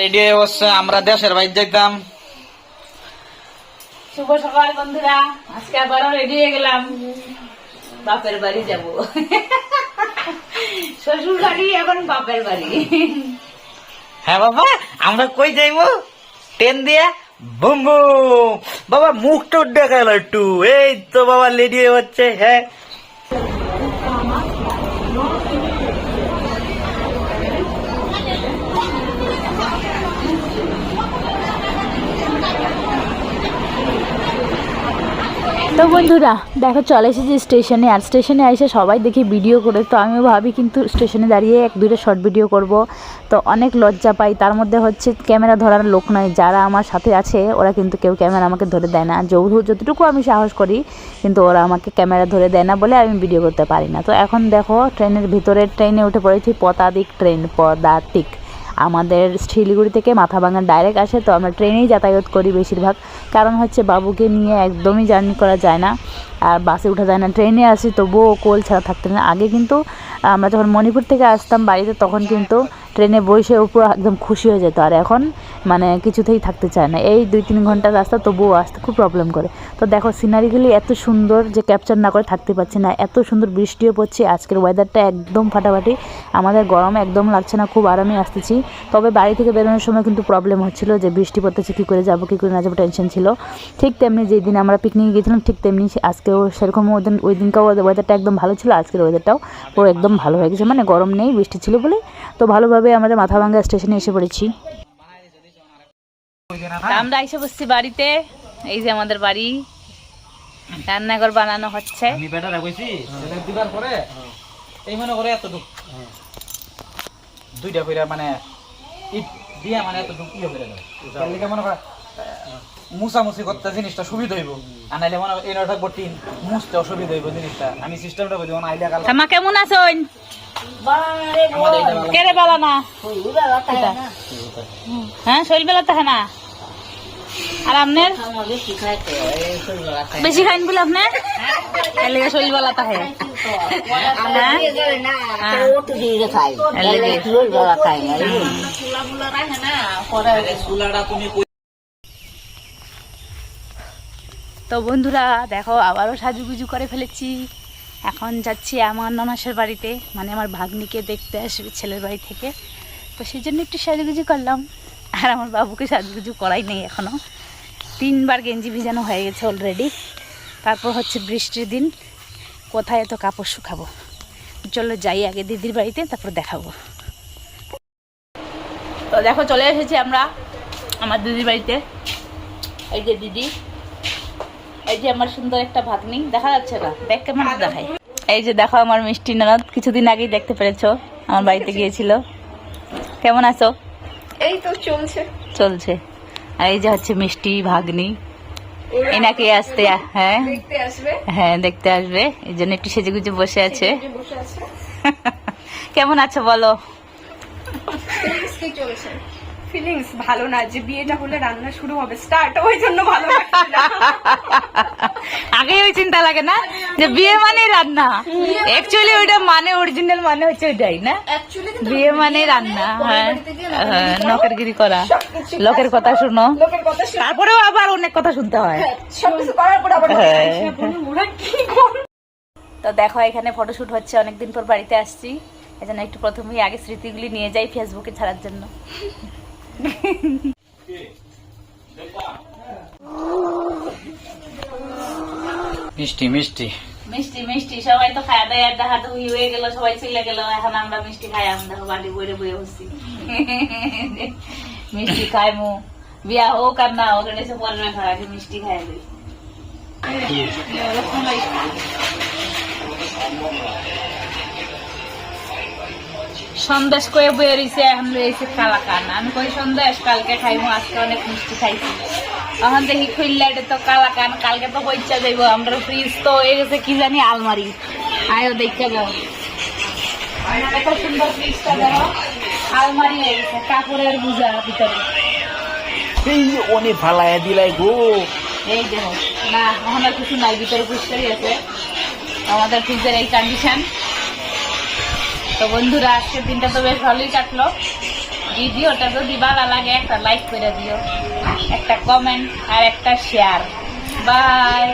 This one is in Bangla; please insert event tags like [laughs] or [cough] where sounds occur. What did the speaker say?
রেডি হয়ে বসছে আমরা দেশের বাইরে শুভ সকাল বন্ধুরা। আজকে আবারও রেডি হয়ে গেলাম। বাপের বাড়ি যাব। শ্বশুর বাড়ি এখন বাপের বাড়ি। হ্যাঁ বাবা আমরা কই যাইবো? ট্রেন দিয়ে? Boom boom. বাবা মুখটা দেখাল একটু। এই তো বাবা রেডি হয়ে হচ্ছে হ্যাঁ। তো বন্ধুরা, দেখো চলে এসেছি স্টেশনে, আর স্টেশনে এসে সবাই দেখি ভিডিও করে। তো আমিও ভাবি কিন্তু স্টেশনে দাঁড়িয়ে এক দুটো শর্ট ভিডিও করব। তো অনেক লজ্জা পাই। তার মধ্যে হচ্ছে ক্যামেরা ধরার লোক নয় যারা আমার সাথে আছে, ওরা কিন্তু কেউ ক্যামেরা আমাকে ধরে দেয় না। যতটুকু আমি সাহস করি, কিন্তু ওরা আমাকে ক্যামেরা ধরে দেয় না বলে আমি ভিডিও করতে পারি না। তো এখন দেখো ট্রেনের ভিতরে ট্রেনে উঠে পড়েছি। পদাতিক ট্রেন পদাতিক। আমাদের শিলিগুড়ি থেকে মাথাভাঙা ডাইরেক্ট আসে, তো আমরা ট্রেনেই যাতায়াত করি বেশিরভাগ। কারণ হচ্ছে বাবুকে নিয়ে একদমই জার্নি করা যায় না, আর বাসে উঠা যায় না। ট্রেনে আসি, তবুও কোল ছাড়া থাকতে না। আগে কিন্তু আমরা যখন মণিপুর থেকে আসতাম বাড়িতে, তখন কিন্তু ট্রেনে বসে উপর একদম খুশি হয়ে যেত। আর এখন মানে কিছুতেই থাকতে চায় না। এই দুই তিন ঘণ্টার রাস্তা তবুও আসতে খুব প্রবলেম করে। তো দেখো সিনারিগুলি এত সুন্দর যে ক্যাপচার না করে থাকতে পারছি না। এত সুন্দর বৃষ্টিও পড়ছে। আজকের ওয়েদারটা একদম ফাটাফাটি। আমাদের গরম একদম লাগছে না। খুব আরামে আসতেছি। তবে বাড়ি থেকে বেরোনোর সময় কিন্তু প্রবলেম হচ্ছিল যে বৃষ্টি পড়তেছে, কী করে যাব, কী করে না যাব টেনশন ছিল। ঠিক তেমনি যেই দিন আমরা পিকনিকে গিয়েছিলাম, ঠিক তেমনি আজকেও সেরকম ওই ওই দিনকাও ওয়েদারটা একদম ভালো ছিল। আজকের ওয়েদারটাও পুরো একদম ভালো হয়ে গেছে। মানে গরম নেই, বৃষ্টি ছিল বলে তো ভালোভাবে আমাদের মাথাভাঙ্গা স্টেশনে এসে পড়েছি। আমরা এসে বসছি বাড়িতে এই যে আমাদের বাড়ি। রান্নাঘর বানানো হচ্ছে। আমি বেটা রাখছি দিবার পরে এই মনে করে এতটুক। দুইটা কইরা মানে ইট দিয়া মানে এতটুক ইয়ে করে দেয়। তার লিগে মনে করে মুসামুসি করতে জিনিসটা সুবিধা হইব। আর নাইলে মনে হয় এনে থাকব টিন মুছতে অসুবিধা হইব জিনিসটা। আমি সিস্টেমটা আইলে কাল মা কেমন আছেন? ভালো। কেড়ে বেলা। না? হ্যাঁ শরীর বেলা থাকে না। আর আপনার? বেশি খাইন বলে আপনার? এর শরীর বেলা থাকে হ্যাঁ? কই- তো বন্ধুরা দেখো আবারও সাজুগুজু করে ফেলেছি। এখন যাচ্ছি আমার ননাসের বাড়িতে মানে আমার ভাগ্নিকে দেখতে আসবে ছেলের বাড়ি থেকে। তো সেই জন্য একটু সাজুগুজু করলাম। আর আমার বাবুকে সাজুগুজু করাই নেই এখনও তিনবার গেঞ্জি ভিজানো হয়ে গেছে অলরেডি তারপর হচ্ছে বৃষ্টির দিন। কোথায় এত কাপড় শুকাবো? চলো যাই আগে দিদির বাড়িতে, তারপর দেখাবো। তো দেখো চলে এসেছি আমরা আমার দিদির বাড়িতে। এই যে দিদি। এই যে আমার সুন্দর একটা ভাগ্নি দেখা যাচ্ছে না। দেখ কেমন দেখাই এই যে দেখো আমার মিষ্টি ননদ কিছুদিন আগেই দেখতে পেরেছ আমার বাড়িতে গিয়েছিল। কেমন আছো? এই তো চলছে। চলছে। আর এই যে হচ্ছে মিষ্টি ভাগ্নি। এনাকে আসতে হ্যাঁ? হ্যাঁ দেখতে আসবে। এই জন্য একটু সেজে গুজে বসে আছে। যে বসে আছে। [laughs] কেমন আছো বলো? চলছে। ফিলিংস ভালো না যে বিয়েটা হলে রান্না শুরু হবে স্টার্ট ওই জন্য ভালো আগে ওই চিন্তা লাগে না যে বিয়ে মানে রান্না। অ্যাকচুয়ালি ওইটা মানে অরিজিনাল মানে হচ্ছে ওইটাই না? বিয়ে মানে রান্না হ্যাঁ। হ্যাঁ, নকেরগিরি করা লোকের কথা শুনো। লোকের কথা শুনে। তারপরেও আবার অনেক কথা শুনতে হয়। সবকিছু করার পর আবার হ্যাঁ। "আইসা বোন, ওরা কি তো দেখো এখানে ফটোশুট হচ্ছে অনেকদিন পর বাড়িতে আসছি। এই জন্য একটু প্রথমেই আগে স্মৃতিগুলি নিয়ে যাই ফেসবুকে ছাড়ার জন্য। মিষ্টি মিষ্টি। মিষ্টি মিষ্টি। সবাই তো খায় দেয় আড্ডা হাতে উই হয়ে গেল সবাই চলে গেল। এখন আমরা মিষ্টি খাই আমরা বাড়ি বইরে বইরে বসছি। মিষ্টি খাই মু বিয়া হোক আর না হোক এটা পরে খাওয়া মিষ্টি খাই দিই। সন্দেশ করে বয়ে রয়েছে এখন রয়েছে কালাকান। আমি কই সন্দেশ কালকে খাইবো আজকে অনেক মিষ্টি খাইছি। এখন দেখি খুললে এটা তো কালাকান কালকে তো বইচা যাইবো আমরা ফ্রিজ তো হয়ে গেছে কি জানি আলমারি। আয়ো দেখতে যাও। এত সুন্দর ফ্রিজটা দেখো আলমারি হয়ে গেছে কাপড়ের বুঝা ভিতরে। এই অনেক ফালাইয়া দিলাই গো। এই দেখো না এখন আর কিছু নাই ভিতরে পুষ্করই আছে। আমাদের ফ্রিজের এই কন্ডিশন তো বন্ধুরা আজকের দিনটা তো বেশ ভালোই কাটলো। ভিডিওটা যদি ভালো লাগে, একটা লাইক করে দিও, একটা কমেন্ট আর একটা শেয়ার বাই